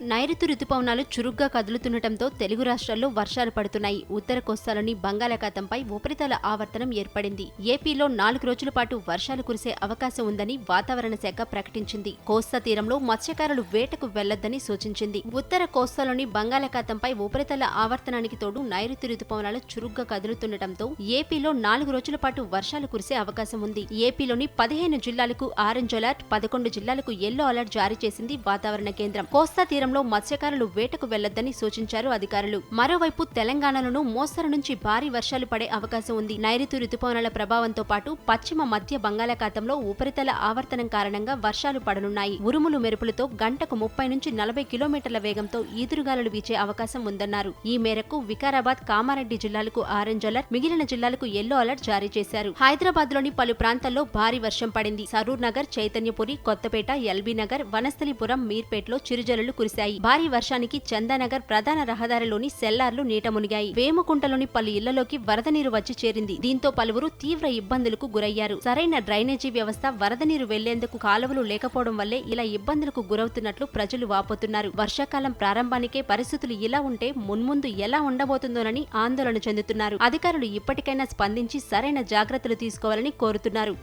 నైరుతి రుతుపవనాలు చురుగ్గా కదులుతుండటంతో తెలుగు రాష్ట్రాల్లో వర్షాలు పడుతున్నాయి. ఉత్తర కోస్తాలోని బంగాళాఖాతంపై ఉపరితల ఆవర్తనం ఏర్పడింది. ఏపీలో నాలుగు రోజుల పాటు వర్షాలు కురిసే అవకాశం ఉందని వాతావరణ శాఖ ప్రకటించింది. కోస్తా తీరంలో మత్స్యకారులు వేటకు వెళ్ళొద్దని సూచించింది. ఉత్తర కోస్తాలోని బంగాళాఖాతంపై ఉపరితల ఆవర్తనానికి తోడు నైరుతి రుతుపవనాలు చురుగ్గా కదులుతుండటంతో ఏపీలో నాలుగు రోజుల పాటు వర్షాలు కురిసే అవకాశం ఉంది. ఏపీలోని పదిహేను జిల్లాలకు ఆరెంజ్ అలర్ట్ పదకొండు జిల్లాలకు ఎల్లో అలర్ట్ జారీ చేసింది వాతావరణ కేంద్రం. కోస్తా తీరం తీరంలో మత్స్యకారులు వేటకు వెళ్ళొద్దని సూచించారు అధికారులు. మరోవైపు తెలంగాణలోనూ మోస్తరు నుంచి భారీ వర్షాలు పడే అవకాశం ఉంది. నైరుతి రుతుపవనాల ప్రభావంతో పాటు పశ్చిమ మధ్య బంగాళాఖాతంలో ఉపరితల ఆవర్తనం కారణంగా వర్షాలు పడనున్నాయి. ఉరుములు మెరుపులతో గంటకు ముప్పై నుంచి నలభై కిలోమీటర్ల వేగంతో ఈదురుగాలులు వీచే అవకాశం ఉందన్నారు. ఈ మేరకు వికారాబాద్ కామారెడ్డి జిల్లాలకు ఆరెంజ్ అలర్ట్ మిగిలిన జిల్లాలకు ఎల్లో అలర్ట్ జారీ చేశారు. హైదరాబాద్లోని పలు ప్రాంతాల్లో భారీ వర్షం పడింది. సరూర్ నగర్ చైతన్యపురి కొత్తపేట ఎల్బీ నగర్ వనస్థలిపురం మీర్పేట్లో చిరుజల్లులు కురిశాయి భారీ వర్షానికి చందానగర్ ప్రధాన రహదారిలోని సెల్లార్లు నీట మునిగాయి. వేముకుంటలోని పలు ఇళ్ళలోకి వరద నీరు వచ్చి చేరింది. దీంతో పలువురు తీవ్ర ఇబ్బందులకు గురయ్యారు. సరైన డ్రైనేజీ వ్యవస్థ వరద నీరు వెళ్ళేందుకు కాలువలు లేకపోవడం వల్లే ఇలా ఇబ్బందులకు గురవుతున్నట్లు ప్రజలు వాపోతున్నారు. వర్షాకాలం ప్రారంభానికే పరిస్థితులు ఇలా ఉంటే మున్ముందు ఎలా ఉండబోతుందోనని ఆందోళన చెందుతున్నారు. అధికారులు ఇప్పటికైనా స్పందించి సరైన జాగ్రత్తలు తీసుకోవాలని కోరుతున్నారు.